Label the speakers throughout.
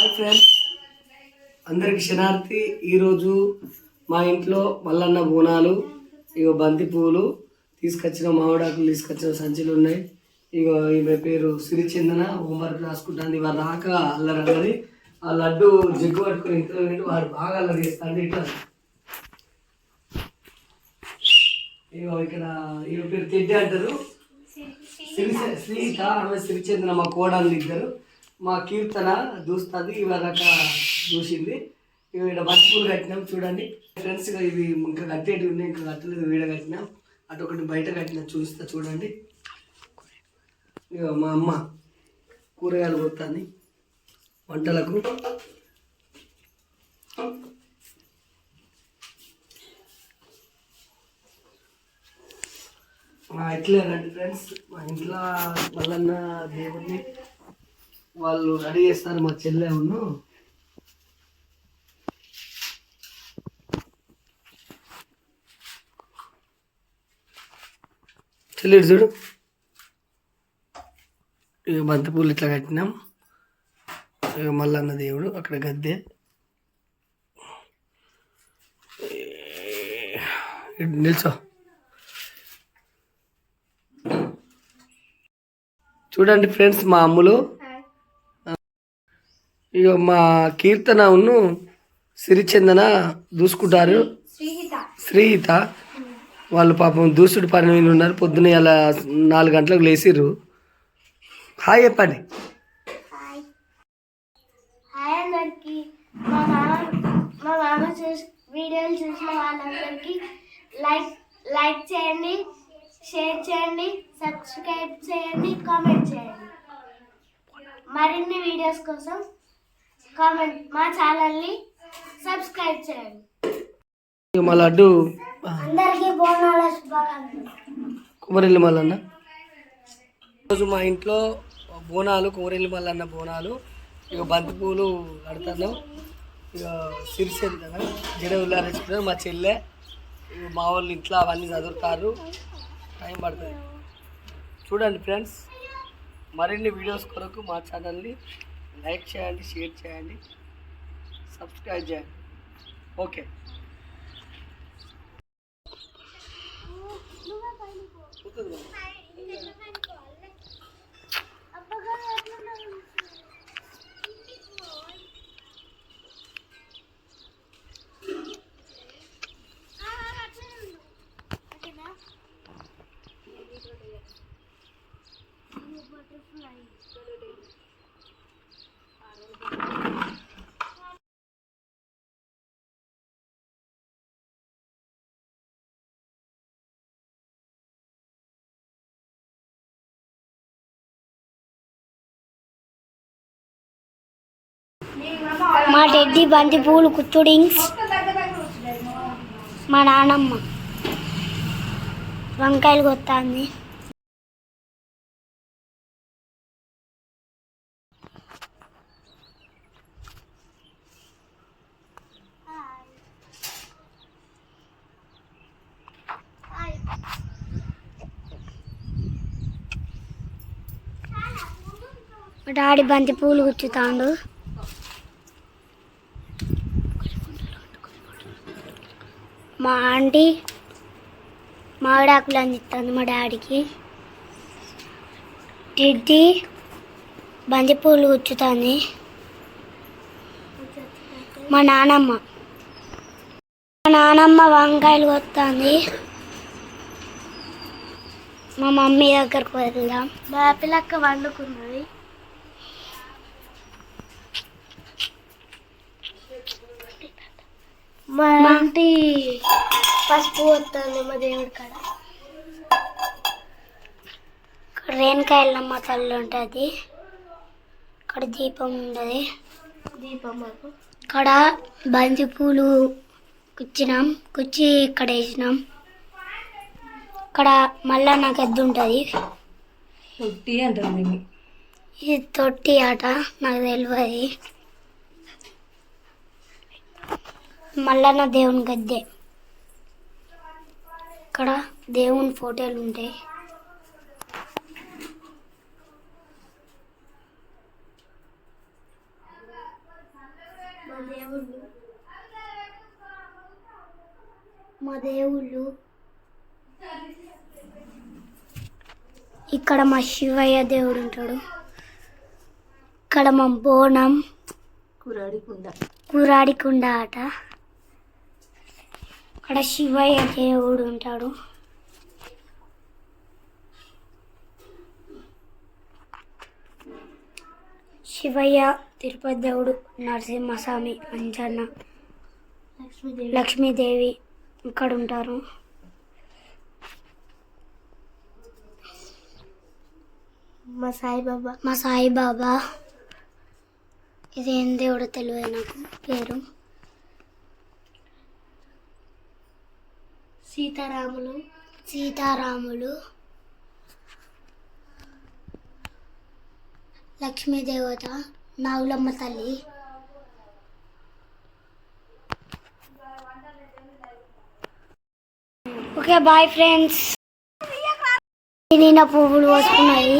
Speaker 1: Hi friends. అందరికి శనార్థి ఈరోజు మా ఇంట్లో మల్లన్న బోనాలు ఇగో బంతి పువ్వులు తీసుకొచ్చిన మామిడాకులు తీసుకొచ్చిన సంచులు ఉన్నాయి. ఇగో ఈమె పేరు సిరిచందన హోంవర్క్ రాసుకుంటుంది. ఇవాళ రాక అల్లరి అల్లరి. ఆ లడ్డు జగ్గు పట్టుకుని ఇంట్లో వెళ్ళి వాడు బాగా అల్లరి చేస్తాడు. ఇట్లా. ఇగో ఇక్కడ ఈమె పేరు తెడ్డి అంటారు. శ్రీ శ్రీత ఆమె శ్రీచంద్ర మా కోడలు ఇద్దరు. మా కీర్తన దూస్తుంది ఇవాళ చూసింది ఇక్కడ బతుకులు కట్టినాం చూడండి. ఫ్రెండ్స్ ఇవి ఇంకా కట్టేటి ఉన్నాయి ఇంకా కట్టలేదు వీడ కట్టినాం. అటు ఒకటి బయట కట్టినా చూస్తా చూడండి. ఇక మా అమ్మ కూరగాయలు పోతుంది వంటలకు. మా ఫ్రెండ్స్ మా ఇంట్లో మల్లన్న దేవుడిని వాళ్ళు రెడీ చేస్తారు మా చెల్లె చెల్లెడు చెల్లి చూడు. ఇక బంతిపూలు ఇట్లా కట్టినాం. ఇక మల్లన్న దేవుడు అక్కడ గద్దె. నిల్చో. చూడండి ఫ్రెండ్స్ మా అమ్ములు. ఇక మా కీర్తన ఉన్ను సిరిచందన దూసుకుంటారు. శ్రీహిత. వాళ్ళు పాపం దూసుడు పని మీద ఉన్నారు. పొద్దున్న ఇలా నాలుగు గంటలకు లేచిర్రు హాయ్ చెప్పండి.
Speaker 2: మా మామ చూసి వీడియోలు చూసిన వాళ్ళందరికీ లైక్ లైక్ చేయండి షేర్ చేయండి సబ్స్క్రైబ్ చేయండి కామెంట్ చేయండి. మరిన్ని వీడియోస్ కోసం కామెంట్ మా ఛానల్ని సబ్స్క్రైబ్ చేయండి.
Speaker 1: మా లడ్డు
Speaker 2: అందరికీ బోనాల శుభాకాంక్షలు.
Speaker 1: కుమరెల్లి మల్లన్న. ఈరోజు మా ఇంట్లో బోనాలు కుమరెల్లి మల్లన్న బోనాలు. ఇక బంతి పూలు కడతాను ఇక సిరిసేది కదా జడ ఉల్లారేసుకున్నారు మా చెల్లె ఇక మా వాళ్ళు ఇంట్లో అవన్నీ చదువుతారు. టైం పడుతుంది. చూడండి ఫ్రెండ్స్ మరిన్ని వీడియోస్ కొరకు మా ఛానల్ని లైక్ చేయండి షేర్ చేయండి సబ్స్క్రైబ్ చేయండి. ఓకే. కూర్చుంది
Speaker 2: మా టెడ్డి బంతి పూలు కుచ్చుడింగ్స్ మా నానమ్మ. వంకాయలు కొత్తాంది. డాడీ బంతి పూలు గుచ్చుతాండు. మా ఆంటీ మామిడాకులు అందిస్తుంది మా డాడీకి. టిడ్డి బంతిపూలు గుచ్చుతుంది. మా నానమ్మ. మా నానమ్మ వంకాయలు కొత్తుంది. మా మమ్మీ దగ్గరకు వెళ్దాం. బాపిలక్క వండుకున్నది మా ఆంటీ పసుపు వస్తుంది మా దేవుడి కాడ. ఇక్కడ రేణుకాయలమ్మ తల్లి ఉంటుంది. ఇక్కడ దీపం ఉంటుంది. దీపం ఇక్కడ బంతి పూలు కుచ్చినాం. కుచ్చి ఇక్కడ వేసినాం. ఇక్కడ మళ్ళా నాకు ఎద్దు ఉంటుంది.
Speaker 3: తొట్టి అంటారు
Speaker 2: ఇది తొట్టి ఆట నాకు తెలియదు. మల్లన్న దేవుని గద్దె. ఇక్కడ దేవుని ఫోటోలు ఉంటాయి. దేవుళ్ళు మా దేవుళ్ళు. ఇక్కడ మా శివయ్య దేవుడు ఉంటాడు. ఇక్కడ మా బోనం.
Speaker 3: కూరాడికుండ
Speaker 2: కూరాడికుండ ఆట. ఇక్కడ శివయ్య దేవుడు ఉంటాడు. శివయ్య తిరుపతి దేవుడు నరసింహస్వామి అంజన్న లక్ష్మీదేవి. ఇక్కడ ఉంటారు. మా సాయిబాబా. మా సాయిబాబా. ఇది ఏం దేవుడో తెలియదు నాకు పేరు. సీతారాములు. సీతారాములు. లక్ష్మీదేవత. నాగులమ్మ తల్లి. Okay bye friends. నిన్న పువ్వులు వస్తున్నాయి.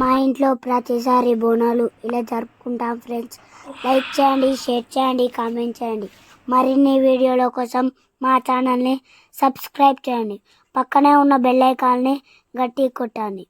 Speaker 2: మా ఇంట్లో ప్రతిసారి బోనాలు ఇలా జరుపుకుంటాం ఫ్రెండ్స్. లైక్ చేయండి షేర్ చేయండి కామెంట్ చేయండి. మరిన్ని వీడియోల కోసం మా ఛానల్ని సబ్స్క్రైబ్ చేయండి. పక్కనే ఉన్న బెల్ ఐకాన్ని గట్టి కొట్టండి.